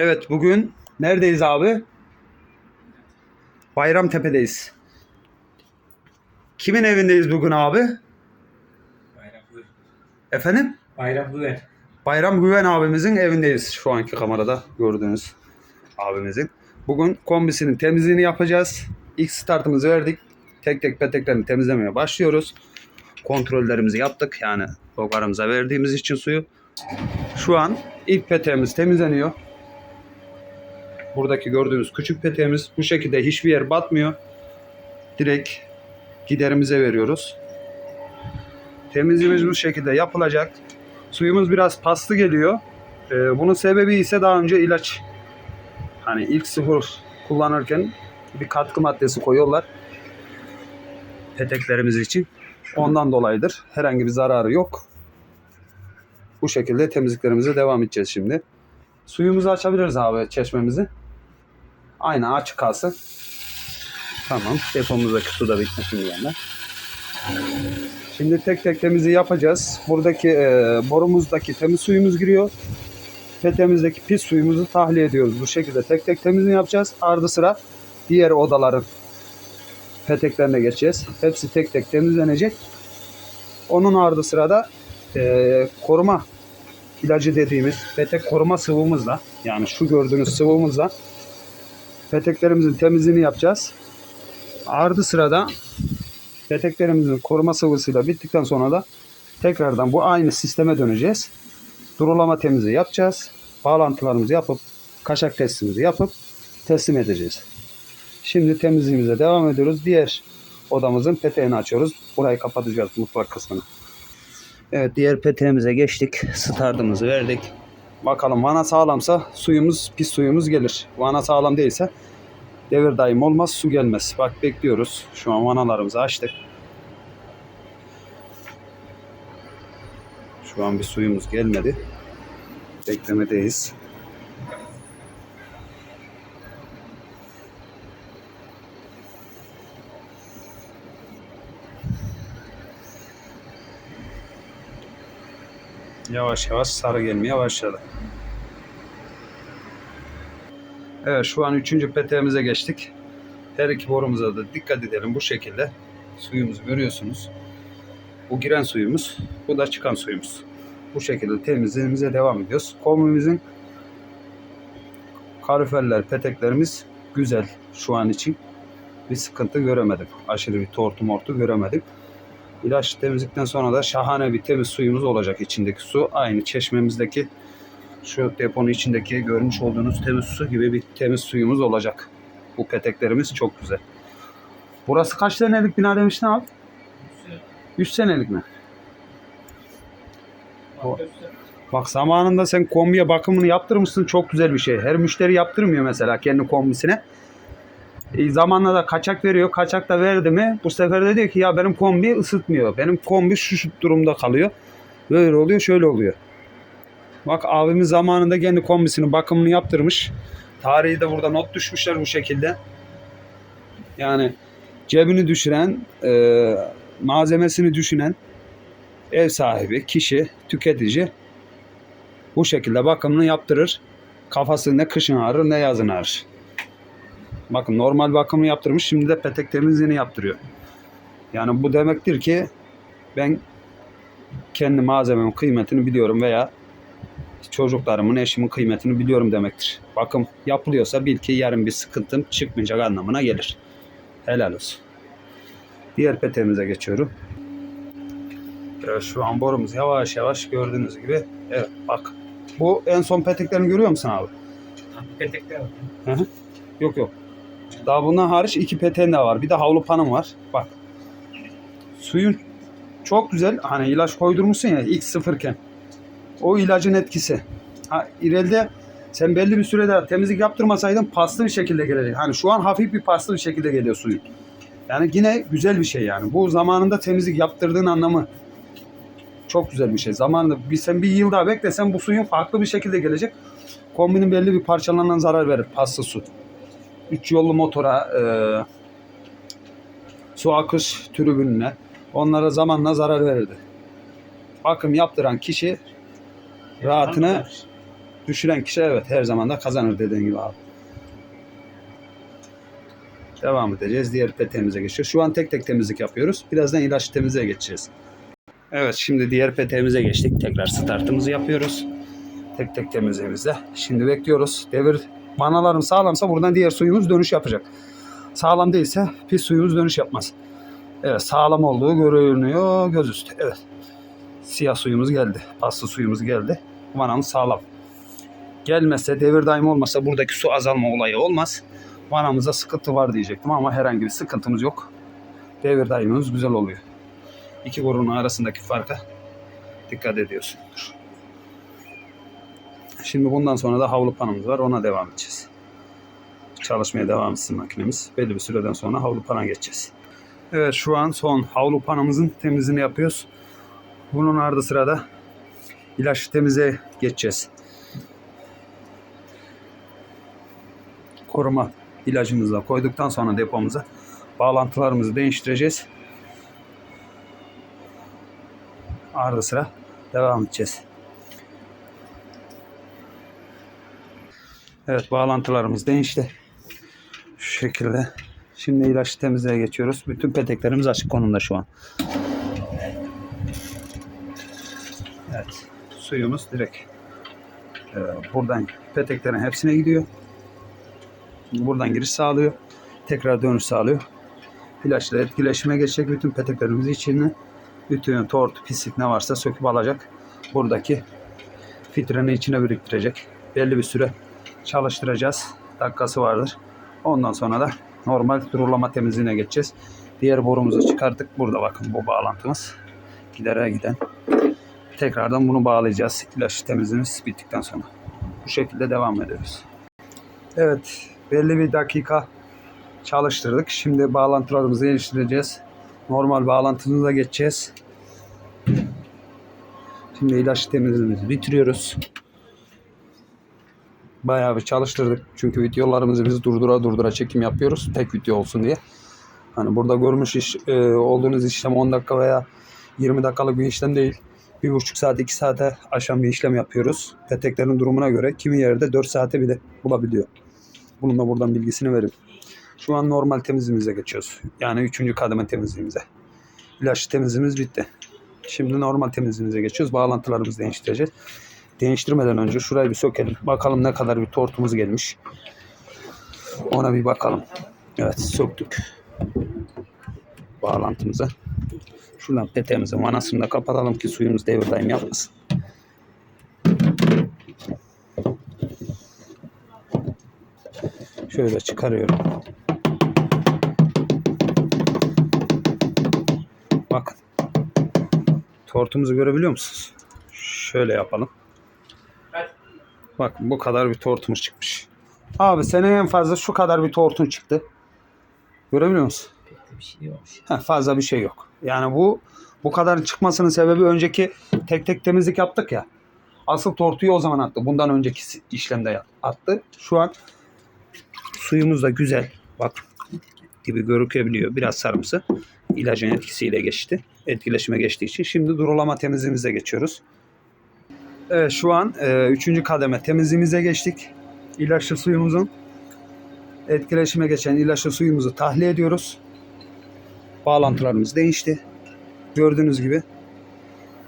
Evet bugün neredeyiz abi? Bayramtepe'deyiz. Kimin evindeyiz bugün abi? Bayram Güven. Efendim? Bayram Güven. Bayram Güven abimizin evindeyiz şu anki kamerada gördüğünüz abimizin. Bugün kombisinin temizliğini yapacağız. İlk startımızı verdik. Tek tek peteklerini temizlemeye başlıyoruz. Kontrollerimizi yaptık. Yani logarımıza verdiğimiz için suyu. Şu an ilk peteğimiz temizleniyor. Buradaki gördüğünüz küçük peteğimiz bu şekilde hiçbir yer batmıyor. Direkt giderimize veriyoruz. Temizliğimiz bu şekilde yapılacak. Suyumuz biraz paslı geliyor. Ee, bunun sebebi ise daha önce ilaç hani ilk sıfır kullanırken bir katkı maddesi koyuyorlar peteklerimiz için. Ondan dolayıdır. Herhangi bir zararı yok. Bu şekilde temizliklerimize devam edeceğiz şimdi. Suyumuzu açabiliriz abi çeşmemizi. Aynen açık kalsın. Tamam. Depomuzdaki su da bitmiş şimdi yandan. Şimdi tek tek temizliği yapacağız. Buradaki e, borumuzdaki temiz suyumuz giriyor. Petemizdeki pis suyumuzu tahliye ediyoruz. Bu şekilde tek tek temizliğini yapacağız. Ardı sıra diğer odaların peteklerine geçeceğiz. Hepsi tek tek temizlenecek. Onun ardı sırada e, koruma ilacı dediğimiz petek koruma sıvımızla yani şu gördüğünüz sıvımızla peteklerimizin temizliğini yapacağız. Ardı sırada peteklerimizin koruma sıvısıyla bittikten sonra da tekrardan bu aynı sisteme döneceğiz. Durulama temizliği yapacağız. Bağlantılarımızı yapıp kaşak testimizi yapıp teslim edeceğiz. Şimdi temizliğimize devam ediyoruz. Diğer odamızın peteğini açıyoruz. Burayı kapatacağız mutfak kısmını. Evet diğer peteğimize geçtik. Startımızı verdik. Bakalım vana sağlamsa suyumuz pis suyumuz gelir. Vana sağlam değilse devir daim olmaz su gelmez. Bak bekliyoruz. Şu an vanalarımızı açtık. Şu an bir suyumuz gelmedi. Beklemedeyiz. Yavaş yavaş sarı gelmeye başladı. Evet şu an üçüncü peteğimize geçtik. Her iki borumuza da dikkat edelim bu şekilde. Suyumuzu görüyorsunuz. Bu giren suyumuz, bu da çıkan suyumuz. Bu şekilde temizliğimize devam ediyoruz. Komimizin kaloriferler, peteklerimiz güzel şu an için. Bir sıkıntı göremedim. Aşırı bir tortu mortu göremedim. İlaç temizlikten sonra da şahane bir temiz suyumuz olacak içindeki su. Aynı çeşmemizdeki şu deponun içindeki görmüş olduğunuz temiz su gibi bir temiz suyumuz olacak. Bu peteklerimiz çok güzel. Burası kaç senelik bina demiştin abi? 3 senelik mi? O- Bak zamanında sen kombiye bakımını yaptırmışsın çok güzel bir şey. Her müşteri yaptırmıyor mesela kendi kombisine. E, zamanla da kaçak veriyor. Kaçak da verdi mi bu sefer de diyor ki ya benim kombi ısıtmıyor. Benim kombi şu şu durumda kalıyor. Böyle oluyor şöyle oluyor. Bak abimiz zamanında kendi kombisinin bakımını yaptırmış. Tarihi de burada not düşmüşler bu şekilde. Yani cebini düşüren, e, malzemesini düşünen ev sahibi, kişi, tüketici bu şekilde bakımını yaptırır. Kafası ne kışın ağrır ne yazın ağrır. Bakın normal bakımını yaptırmış şimdi de petek temizliğini yaptırıyor. Yani bu demektir ki ben kendi malzememin kıymetini biliyorum veya çocuklarımın, eşimin kıymetini biliyorum demektir. Bakım yapılıyorsa bil ki yarın bir sıkıntım çıkmayacak anlamına gelir. Helal olsun. Diğer peteğimize geçiyorum. Evet, şu an borumuz yavaş yavaş gördüğünüz gibi. Evet bak. Bu en son peteklerini görüyor musun abi? Petekler. Yok yok. Daha bundan hariç iki peteğin de var. Bir de havlu panım var. Bak. Suyun çok güzel. Hani ilaç koydurmuşsun ya ilk sıfırken. O ilacın etkisi. Ha, ileride sen belli bir sürede temizlik yaptırmasaydın paslı bir şekilde gelecek. Hani şu an hafif bir paslı bir şekilde geliyor suyun. Yani yine güzel bir şey yani. Bu zamanında temizlik yaptırdığın anlamı çok güzel bir şey. Zamanında bir, sen bir yıl daha beklesen bu suyun farklı bir şekilde gelecek. Kombinin belli bir parçalarından zarar verir paslı su. Üç yollu motora, e, su akış tribününe onlara zamanla zarar verirdi. Bakım yaptıran kişi rahatına Düşüren kişi evet her zaman da kazanır dediğin gibi abi. Devam edeceğiz. Diğer peteğimize geçiyoruz. Şu an tek tek temizlik yapıyoruz. Birazdan ilaç temizliğe geçeceğiz. Evet şimdi diğer peteğimize geçtik. Tekrar startımızı yapıyoruz. Tek tek temizliğimizde. Şimdi bekliyoruz. Devir manalarım sağlamsa buradan diğer suyumuz dönüş yapacak. Sağlam değilse pis suyumuz dönüş yapmaz. Evet sağlam olduğu görünüyor gözüstü. Evet. Siyah suyumuz geldi. Paslı suyumuz geldi. Vanamız sağlam. Gelmezse devir daim olmasa buradaki su azalma olayı olmaz. Vanamızda sıkıntı var diyecektim ama herhangi bir sıkıntımız yok. Devir daimimiz güzel oluyor. İki borunun arasındaki farka dikkat ediyorsunuz. Şimdi bundan sonra da havlu panımız var. Ona devam edeceğiz. Çalışmaya devam etsin makinemiz. Belli bir süreden sonra havlu pana geçeceğiz. Evet şu an son havlu panımızın temizliğini yapıyoruz. Bunun ardı sırada ilaç temize geçeceğiz. Koruma ilacımızı da koyduktan sonra depomuza bağlantılarımızı değiştireceğiz. Ardı sıra devam edeceğiz. Evet bağlantılarımız değişti. Şu şekilde. Şimdi ilaç temizliğe geçiyoruz. Bütün peteklerimiz açık konumda şu an. Evet. Suyumuz direkt e, buradan peteklerin hepsine gidiyor. Buradan giriş sağlıyor. Tekrar dönüş sağlıyor. İlaçla etkileşime geçecek bütün peteklerimizi içine bütün tort, pislik ne varsa söküp alacak. Buradaki filtrenin içine biriktirecek. Belli bir süre çalıştıracağız. Dakikası vardır. Ondan sonra da normal durulama temizliğine geçeceğiz. Diğer borumuzu çıkarttık. Burada bakın bu bağlantımız. Gidere giden. Tekrardan bunu bağlayacağız. İlaç temizliğimiz bittikten sonra. Bu şekilde devam ediyoruz. Evet. Belli bir dakika çalıştırdık. Şimdi bağlantılarımızı geliştireceğiz. Normal bağlantımıza geçeceğiz. Şimdi ilaç temizliğimizi bitiriyoruz. Bayağı bir çalıştırdık. Çünkü videolarımızı biz durdura durdura çekim yapıyoruz. Tek video olsun diye. Hani burada görmüş iş, e, olduğunuz işlem 10 dakika veya 20 dakikalık bir işlem değil. Bir buçuk saat, iki saate aşan bir işlem yapıyoruz. Peteklerin durumuna göre kimi yerde 4 saate bile bulabiliyor. Bunun da buradan bilgisini verin. Şu an normal temizliğimize geçiyoruz. Yani üçüncü kademe temizliğimize. İlaç temizliğimiz bitti. Şimdi normal temizliğimize geçiyoruz. Bağlantılarımızı değiştireceğiz. Değiştirmeden önce şurayı bir sökelim. Bakalım ne kadar bir tortumuz gelmiş. Ona bir bakalım. Evet söktük. Bağlantımızı. Şuradan peteğimizin vanasını da kapatalım ki suyumuz devir daim yapmasın. Şöyle çıkarıyorum. Bakın. Tortumuzu görebiliyor musunuz? Şöyle yapalım. Bak bu kadar bir tortumuz çıkmış. Abi senin en fazla şu kadar bir tortun çıktı. Görebiliyor musun? Bir şey yok. Heh, fazla bir şey yok. Yani bu bu kadar çıkmasının sebebi önceki tek tek temizlik yaptık ya. Asıl tortuyu o zaman attı. Bundan önceki işlemde attı. Şu an suyumuz da güzel. Bak gibi görükebiliyor. Biraz sarımsı. İlacın etkisiyle geçti. Etkileşime geçtiği için. Şimdi durulama temizliğimize geçiyoruz. Evet şu an e, üçüncü kademe temizliğimize geçtik. İlaçlı suyumuzun etkileşime geçen ilaçlı suyumuzu tahliye ediyoruz. Bağlantılarımız değişti. Gördüğünüz gibi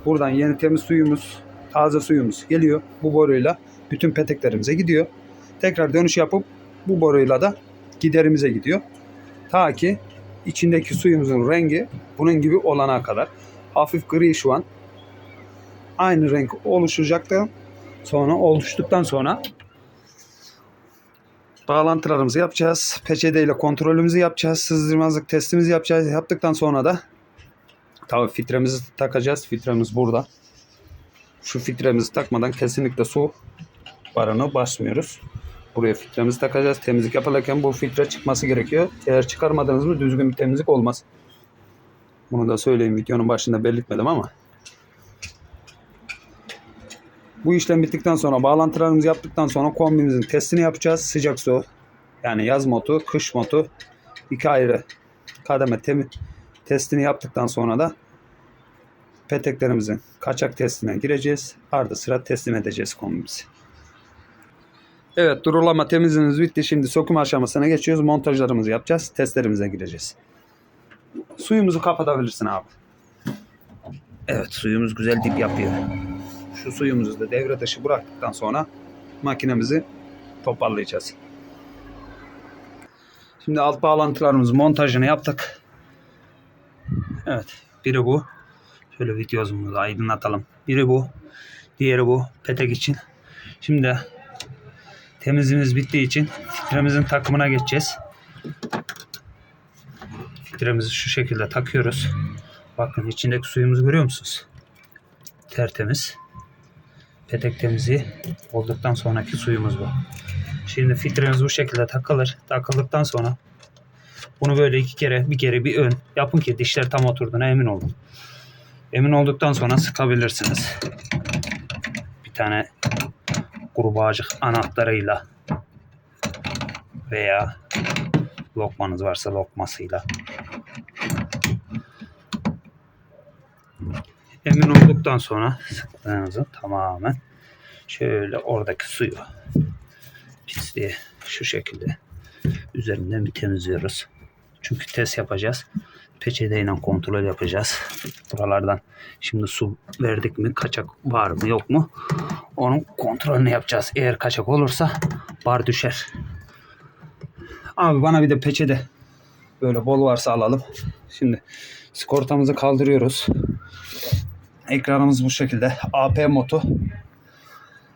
buradan yeni temiz suyumuz, taze suyumuz geliyor. Bu boruyla bütün peteklerimize gidiyor. Tekrar dönüş yapıp bu boruyla da giderimize gidiyor. Ta ki içindeki suyumuzun rengi bunun gibi olana kadar. Hafif gri şu an. Aynı renk oluşacaktı. Sonra oluştuktan sonra bağlantılarımızı yapacağız. Peçete ile kontrolümüzü yapacağız. Sızdırmazlık testimizi yapacağız. Yaptıktan sonra da tabii filtremizi takacağız. Filtremiz burada. Şu filtremizi takmadan kesinlikle su barını basmıyoruz. Buraya filtremizi takacağız. Temizlik yaparken bu filtre çıkması gerekiyor. Eğer çıkarmadınız mı düzgün bir temizlik olmaz. Bunu da söyleyeyim. Videonun başında belirtmedim ama. Bu işlem bittikten sonra bağlantılarımızı yaptıktan sonra kombimizin testini yapacağız. Sıcak su yani yaz modu, kış modu iki ayrı kademe temi, testini yaptıktan sonra da peteklerimizin kaçak testine gireceğiz. Ardı sıra teslim edeceğiz kombimizi. Evet durulama temizliğimiz bitti. Şimdi söküm aşamasına geçiyoruz. Montajlarımızı yapacağız. Testlerimize gireceğiz. Suyumuzu kapatabilirsin abi. Evet suyumuz güzel dip yapıyor. Şu suyumuzu da devre dışı bıraktıktan sonra makinemizi toparlayacağız. Şimdi alt bağlantılarımızın montajını yaptık. Evet biri bu. Şöyle videomuzu aydınlatalım. Biri bu. Diğeri bu. Petek için. Şimdi temizliğimiz bittiği için filtremizin takımına geçeceğiz. Filtremizi şu şekilde takıyoruz. Bakın içindeki suyumuzu görüyor musunuz? Tertemiz. Petek temizliği olduktan sonraki suyumuz bu. Şimdi filtremiz bu şekilde takılır. Takıldıktan sonra bunu böyle iki kere bir kere bir ön yapın ki dişler tam oturduğuna emin olun. Emin olduktan sonra sıkabilirsiniz. Bir tane kurbağacık anahtarıyla veya lokmanız varsa lokmasıyla. Emin olduktan sonra sıktığınızı tamamen şöyle oradaki suyu pisliği şu şekilde üzerinden bir temizliyoruz. Çünkü test yapacağız. Peçeteyle kontrol yapacağız. Buralardan şimdi su verdik mi kaçak var mı yok mu onun kontrolünü yapacağız. Eğer kaçak olursa bar düşer. Abi bana bir de peçete böyle bol varsa alalım. Şimdi skortamızı kaldırıyoruz. Ekranımız bu şekilde. AP motu.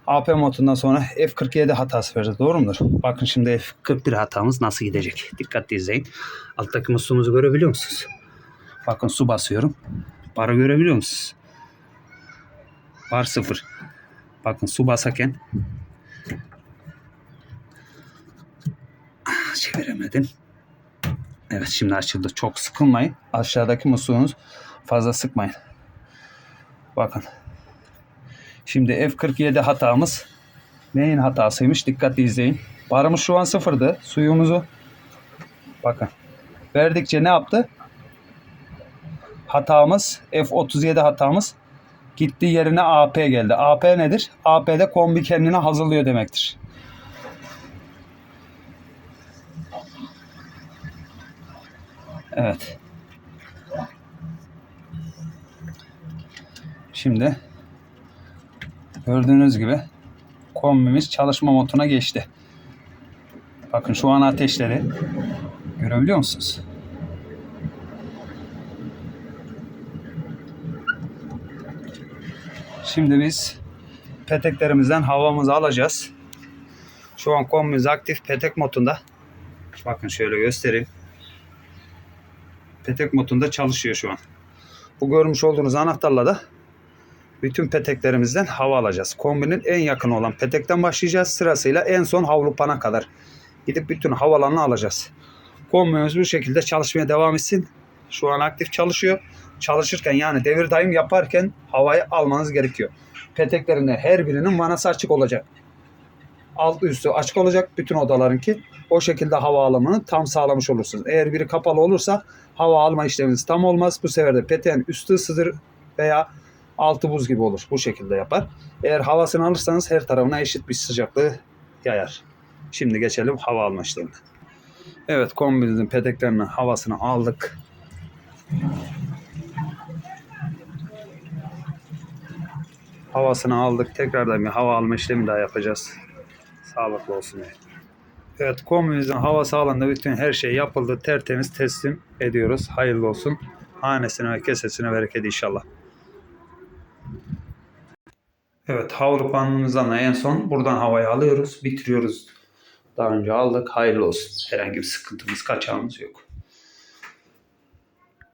AP modundan sonra F47 hatası verdi. Doğru mudur? Bakın şimdi F41 hatamız nasıl gidecek? Dikkatli izleyin. Alttaki musluğumuzu görebiliyor musunuz? Bakın su basıyorum. Barı görebiliyor musunuz? Bar sıfır. Bakın su basarken Ah, çeviremedim. Evet şimdi açıldı. Çok sıkılmayın. Aşağıdaki musluğunuz fazla sıkmayın. Bakın. Şimdi F47 hatamız neyin hatasıymış? Dikkatli izleyin. Barımız şu an sıfırdı. Suyumuzu bakın. Verdikçe ne yaptı? Hatamız F37 hatamız gitti yerine AP geldi. AP nedir? AP'de kombi kendine hazırlıyor demektir. Evet. Şimdi gördüğünüz gibi kombimiz çalışma moduna geçti. Bakın şu an ateşleri görebiliyor musunuz? Şimdi biz peteklerimizden havamızı alacağız. Şu an kombimiz aktif petek modunda. Bakın şöyle göstereyim. Petek modunda çalışıyor şu an. Bu görmüş olduğunuz anahtarla da bütün peteklerimizden hava alacağız. Kombinin en yakın olan petekten başlayacağız. Sırasıyla en son havlu pana kadar gidip bütün havalarını alacağız. Kombimiz bu şekilde çalışmaya devam etsin. Şu an aktif çalışıyor. Çalışırken yani devir daim yaparken havayı almanız gerekiyor. Peteklerin de her birinin vanası açık olacak. Alt üstü açık olacak bütün odalarınki. O şekilde hava alımını tam sağlamış olursunuz. Eğer biri kapalı olursa hava alma işleminiz tam olmaz. Bu sefer de peteğin üstü ısıdır veya altı buz gibi olur. Bu şekilde yapar. Eğer havasını alırsanız her tarafına eşit bir sıcaklığı yayar. Şimdi geçelim hava alma işlemine. Evet kombinimizin peteklerinin havasını aldık. Havasını aldık. Tekrardan bir hava alma işlemi daha yapacağız. Sağlıklı olsun. Evet kombimizin havası alanda bütün her şey yapıldı. Tertemiz teslim ediyoruz. Hayırlı olsun. Hanesine ve kesesine bereket inşallah. Evet da en son buradan havayı alıyoruz. Bitiriyoruz. Daha önce aldık. Hayırlı olsun. Herhangi bir sıkıntımız, kaçağımız yok.